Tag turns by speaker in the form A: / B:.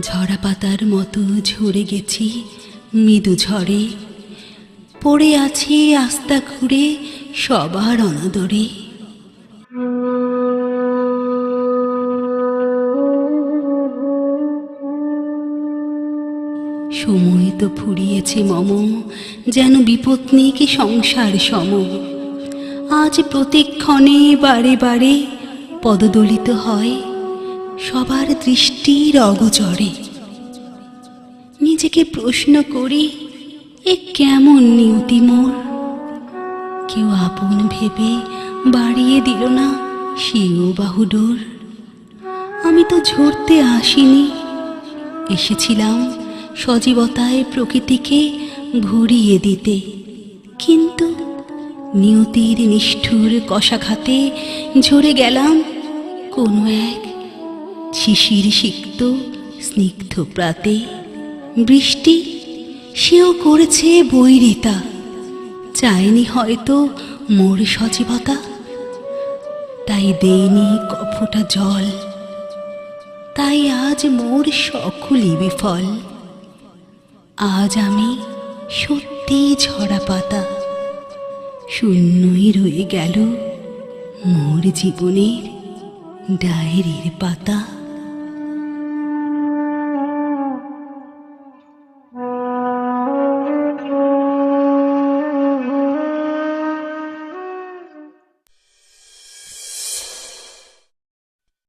A: ঝরা পাতার মতো ঝরে গেছি, মৃদু ঝড়ে। পড়ে আছি আস্তা ঘুরে সবার অনাদরে। সময় তো ফুরিয়েছে মম, যেন বিপত্নিক সংসার সম। আজ প্রতিক্ষণে বারে বারে পদদলিত হয় সবার দৃষ্টির অগচরে। নিজেকে প্রশ্ন করি, এ কেমন নিয়তি মোর? কেউ আপন ভেবে বাড়িয়ে দিল না সেও বাহুডোর। আমি তো ঝরতে আসিনি, এসেছিলাম সজীবতায় প্রকৃতিকে ভরিয়ে দিতে। কিন্তু নিয়তির নিষ্ঠুর কষাঘাতে ঝরে গেলাম কোনো এক শিশির সিক্ত, স্নিগ্ধ প্রাতে। বৃষ্টি, সেও করেছে বৈরিতা। চায়নি হয়তো মোর সজীবতা। তাই দেয়নি কফোটা জল। তাই আজ মোর সকলই বিফল। আজ আমি সত্যি ঝরা পাতা। শূন্যই রয়ে গেল মোর জীবনের ডায়েরির পাতা।